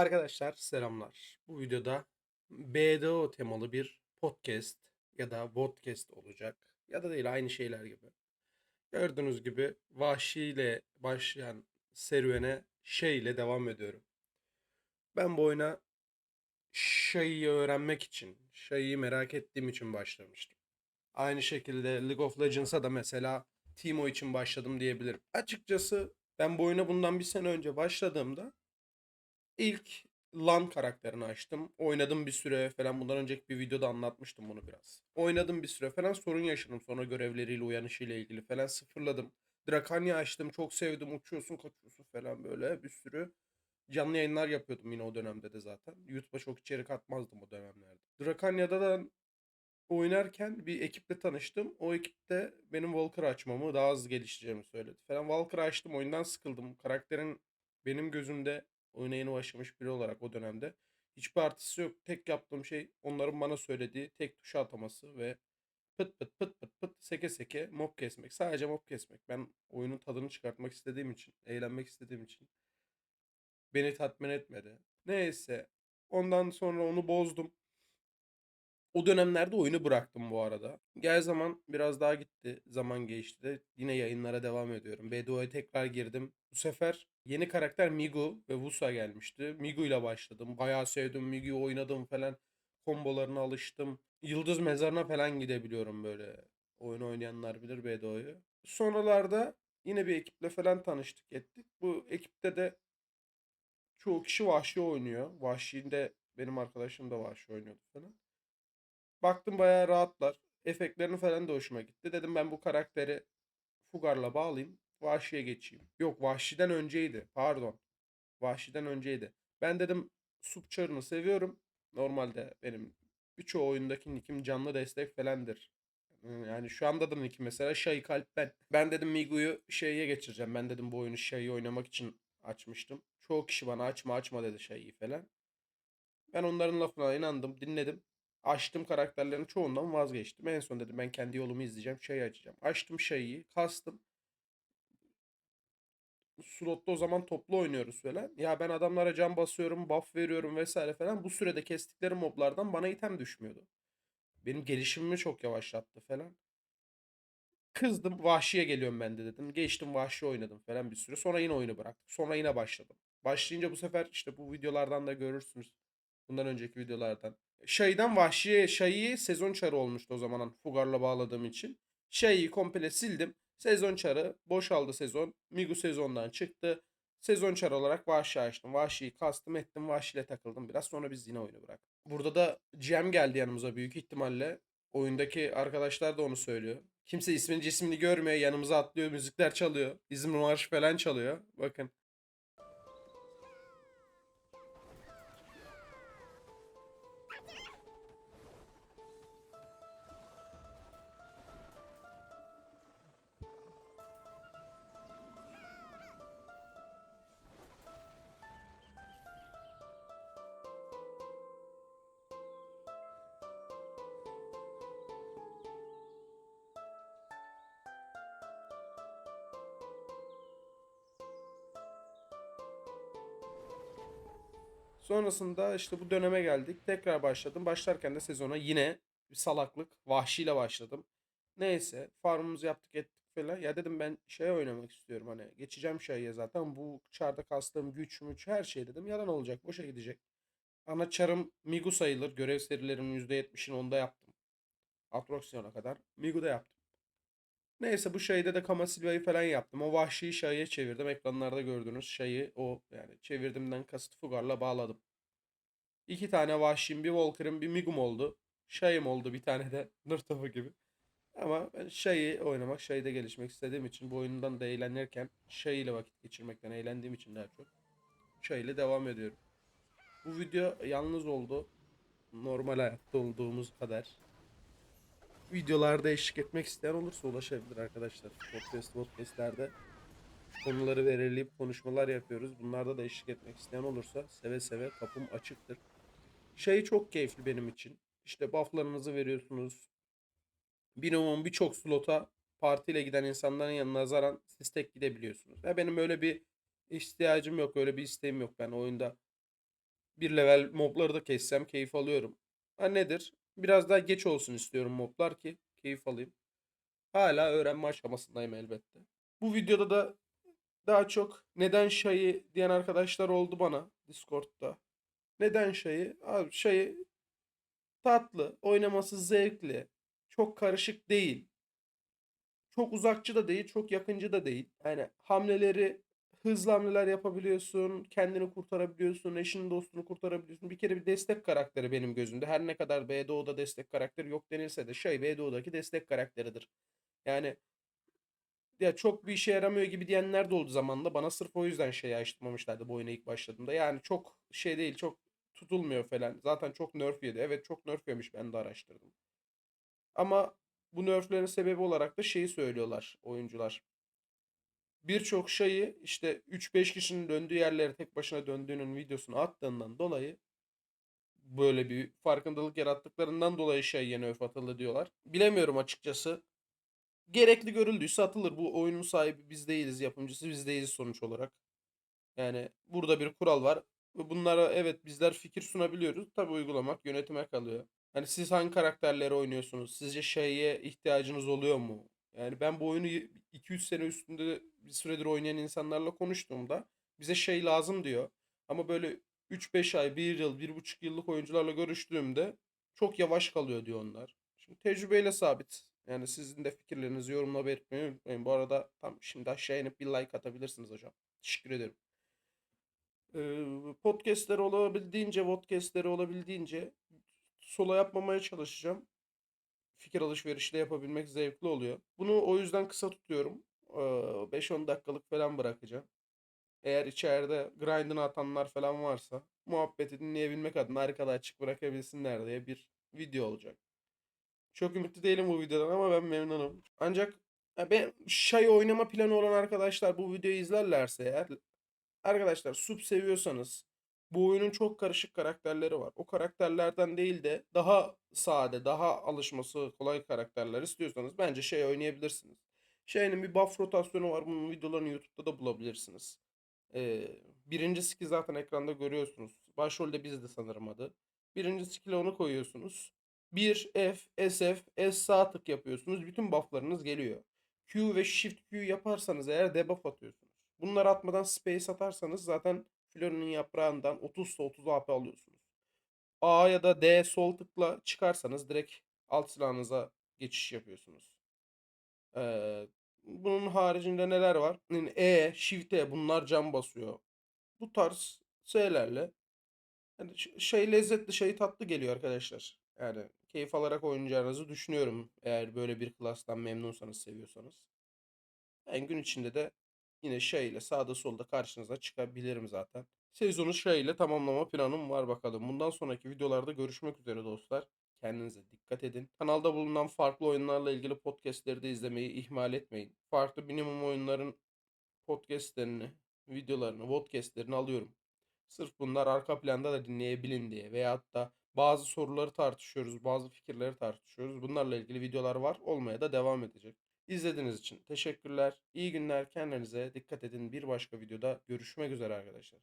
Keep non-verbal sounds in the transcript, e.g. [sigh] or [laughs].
Arkadaşlar selamlar. Bu videoda BDO temalı bir podcast ya da podcast olacak. Ya da değil aynı şeyler gibi. Gördüğünüz gibi Vahşi ile başlayan serüvene şey ile devam ediyorum. Ben bu oyuna Shai'yi öğrenmek için, Shai'yi merak ettiğim için başlamıştım. Aynı şekilde League of Legends'a da mesela Teemo için başladım diyebilirim. Açıkçası ben bu oyuna bundan bir sene önce başladığımda İlk LAN karakterini açtım. Oynadım bir süre falan. Bundan önceki bir videoda anlatmıştım bunu biraz. Oynadım bir süre falan sorun yaşadım. Sonra görevleriyle uyanışıyla ilgili falan sıfırladım. Drakanya açtım. Çok sevdim. Uçuyorsun kaçıyorsun falan böyle bir sürü. Canlı yayınlar yapıyordum yine o dönemde de zaten. YouTube'a çok içerik atmazdım o dönemlerde. Drakanya'da da oynarken bir ekiple tanıştım. O ekipte benim Walker açmamı daha hızlı geliştireceğimi söyledi falan. Walker açtım oyundan sıkıldım. Karakterin benim gözümde oyuna yeni başlamış biri olarak o dönemde hiçbir artısı yok. Tek yaptığım şey onların bana söylediği tek tuşa ataması ve pıt pıt pıt pıt pıt seke seke mob kesmek. Sadece mob kesmek. Ben oyunun tadını çıkartmak istediğim için, eğlenmek istediğim için beni tatmin etmedi. Neyse. Ondan sonra onu bozdum. O dönemlerde oyunu bıraktım bu arada. Gel zaman biraz daha gitti. Zaman geçti yine yayınlara devam ediyorum. BDO'ya tekrar girdim. Bu sefer yeni karakter Migu ve Wusa gelmişti. Migu ile başladım. Bayağı sevdim. Migu'yu oynadım falan. Kombolarına alıştım. Yıldız mezarına falan gidebiliyorum böyle. Oyun oynayanlar bilir BDO'yu. Sonralarda yine bir ekiple falan tanıştık ettik. Bu ekipte de çoğu kişi Vahşi oynuyor. Vahşi'de benim arkadaşım da Vahşi oynuyordu falan. Baktım bayağı rahatlar. Efektlerini falan da hoşuma gitti. Dedim ben bu karakteri Fugar'la bağlayayım. Vahşi'ye geçeyim. Yok Vahşi'den önceydi. Pardon. Vahşi'den önceydi. Ben dedim Sup Çar'ını seviyorum. Normalde benim birçoğu oyundaki nickim canlı destek falandır. Yani şu anda da nickim mesela Şay Kalp ben. Ben dedim Migu'yu Shay'e geçireceğim. Ben dedim bu oyunu Shay'i oynamak için açmıştım. Çoğu kişi bana açma açma dedi Shay'i falan. Ben onların lafına inandım, dinledim. Açtım karakterlerin çoğundan vazgeçtim. En son dedim ben kendi yolumu izleyeceğim. Şey açacağım. Açtım şeyi, kastım. Slotta o zaman toplu oynuyoruz falan. Ya ben adamlara can basıyorum, buff veriyorum vesaire falan. Bu sürede kestikleri moblardan bana item düşmüyordu. Benim gelişimimi çok yavaşlattı falan. Kızdım. Vahşiye geliyorum ben de dedim. Geçtim vahşi oynadım falan bir süre. Sonra yine oyunu bıraktık. Sonra yine başladım. Başlayınca bu sefer işte bu videolardan da görürsünüz. Bundan önceki videolardan. Şeyden Vahşi'ye Şai'yi sezon çarı olmuştu o zaman Fugar'la bağladığım için. Şai'yi komple sildim. Sezon çarı boşaldı sezon. Migu sezondan çıktı. Sezon çarı olarak Vahşi açtım. Vahşi'yi kastım ettim. Vahşi'yle takıldım biraz. Sonra biz yine oyunu bıraktık. Burada da GM geldi yanımıza büyük ihtimalle. Oyundaki arkadaşlar da onu söylüyor. Kimse ismini cismini görmüyor. Yanımıza atlıyor. Müzikler çalıyor. İzmir Marşı falan çalıyor. Bakın. Sonrasında işte bu döneme geldik. Tekrar başladım. Başlarken de sezona yine bir salaklık. Vahşiyle başladım. Neyse farmımızı yaptık ettik falan. Ya dedim ben şey oynamak istiyorum hani geçeceğim şeye zaten. Bu çarda kastığım güç müç her şey dedim. Yalan olacak boşa gidecek. Ana çarım Migu sayılır. Görev serilerimin %70'ini onda yaptım. Atroksiyona kadar. Migu'da yaptım. Neyse bu şeyde de Kamasilva'yı falan yaptım. O vahşi şayı çevirdim. Ekranlarda gördüğünüz şeyi o yani çevirdimden kasıt Fugar'la bağladım. İki tane vahşim, bir Walker'ım, bir Migum oldu. Şayım oldu bir tane de [laughs] Nurtofu gibi. Ama ben Shay'i oynamak, Shay'de gelişmek istediğim için bu oyundan da eğlenirken ile vakit geçirmekten eğlendiğim için daha çok ile devam ediyorum. Bu video yalnız oldu. Normal hayatta olduğumuz kadar. Videolarda eşlik etmek isteyen olursa ulaşabilir arkadaşlar. Podcast, podcastlerde konuları belirleyip konuşmalar yapıyoruz. Bunlarda da eşlik etmek isteyen olursa seve seve kapım açıktır. Şey çok keyifli benim için. İşte bufflarınızı veriyorsunuz. Minimum birçok slota partiyle giden insanların yanına nazaran siz tek gidebiliyorsunuz. Ya benim öyle bir ihtiyacım yok, öyle bir isteğim yok. Ben oyunda Bir level mobları da kessem keyif alıyorum. Ha nedir? Biraz daha geç olsun istiyorum moblar ki keyif alayım. Hala öğrenme aşamasındayım elbette. Bu videoda da daha çok neden Shay'ı diyen arkadaşlar oldu bana Discord'da. Neden Shay'ı? Abi Shay'ı tatlı, oynaması zevkli, çok karışık değil. Çok uzakçı da değil, çok yakıncı da değil. Yani hamleleri hızlı hamleler yapabiliyorsun, kendini kurtarabiliyorsun, eşini dostunu kurtarabiliyorsun. Bir kere bir destek karakteri benim gözümde. Her ne kadar BDO'da destek karakteri yok denilse de şey BDO'daki destek karakteridir. Yani ya çok bir işe yaramıyor gibi diyenler de oldu zamanında. Bana sırf o yüzden şeyi açtırmamışlardı bu oyuna ilk başladığımda. Yani çok şey değil, çok tutulmuyor falan. Zaten çok nerf yedi. Evet çok nerf yemiş ben de araştırdım. Ama bu nerflerin sebebi olarak da şeyi söylüyorlar oyuncular. Birçok şeyi işte 3-5 kişinin döndüğü yerlere tek başına döndüğünün videosunu attığından dolayı böyle bir farkındalık yarattıklarından dolayı şey yeni nerf atıldı diyorlar. Bilemiyorum açıkçası. Gerekli görüldüyse atılır. Bu oyunun sahibi biz değiliz, yapımcısı biz değiliz sonuç olarak. Yani burada bir kural var. Bunlara evet bizler fikir sunabiliyoruz. Tabii uygulamak yönetime kalıyor. Hani siz hangi karakterleri oynuyorsunuz? Sizce şeye ihtiyacınız oluyor mu? Yani ben bu oyunu 2-3 sene üstünde bir süredir oynayan insanlarla konuştuğumda bize şey lazım diyor. Ama böyle 3-5 ay, 1 yıl, 1,5 yıllık oyuncularla görüştüğümde çok yavaş kalıyor diyor onlar. Şimdi tecrübeyle sabit. Yani sizin de fikirlerinizi yorumla belirtmeyi unutmayın. Bu arada tam şimdi aşağı inip bir like atabilirsiniz hocam. Teşekkür ederim. Ee, podcastleri olabildiğince, podcastleri olabildiğince sola yapmamaya çalışacağım. Fikir alışverişi de yapabilmek zevkli oluyor. Bunu o yüzden kısa tutuyorum. Ee, 5-10 dakikalık falan bırakacağım. Eğer içeride grind'ını atanlar falan varsa muhabbeti dinleyebilmek adına arkada açık bırakabilsinler diye bir video olacak. Çok ümitli değilim bu videodan ama ben memnunum. Ancak ben Shay oynama planı olan arkadaşlar bu videoyu izlerlerse eğer arkadaşlar sub seviyorsanız bu oyunun çok karışık karakterleri var. O karakterlerden değil de daha sade, daha alışması kolay karakterler istiyorsanız bence şey oynayabilirsiniz. Shay'nin bir buff rotasyonu var. Bunun videolarını YouTube'da da bulabilirsiniz. Ee, birinci skill zaten ekranda görüyorsunuz. Başrolde bizdi sanırım adı. Birinci skill onu koyuyorsunuz. 1 F, SF, S sağ tık yapıyorsunuz. Bütün bufflarınız geliyor. Q ve Shift Q yaparsanız eğer debuff atıyorsunuz. Bunları atmadan space atarsanız zaten Flora'nın yaprağından 30 ise 30 AP alıyorsunuz. A ya da D sol tıkla çıkarsanız direkt alt silahınıza geçiş yapıyorsunuz. Ee, bunun haricinde neler var? Yani E, Shift E bunlar cam basıyor. Bu tarz şeylerle yani şey lezzetli, şey tatlı geliyor arkadaşlar. Yani keyif alarak oynayacağınızı düşünüyorum. Eğer böyle bir klastan memnunsanız, seviyorsanız. En gün içinde de yine şeyle sağda solda karşınıza çıkabilirim zaten. Sezonu şeyle tamamlama planım var bakalım. Bundan sonraki videolarda görüşmek üzere dostlar. Kendinize dikkat edin. Kanalda bulunan farklı oyunlarla ilgili podcastleri de izlemeyi ihmal etmeyin. Farklı minimum oyunların podcastlerini, videolarını, podcastlerini alıyorum. Sırf bunlar arka planda da dinleyebilin diye. Veyahut da bazı soruları tartışıyoruz, bazı fikirleri tartışıyoruz. Bunlarla ilgili videolar var. Olmaya da devam edecek. İzlediğiniz için teşekkürler. İyi günler. Kendinize dikkat edin. Bir başka videoda görüşmek üzere arkadaşlar.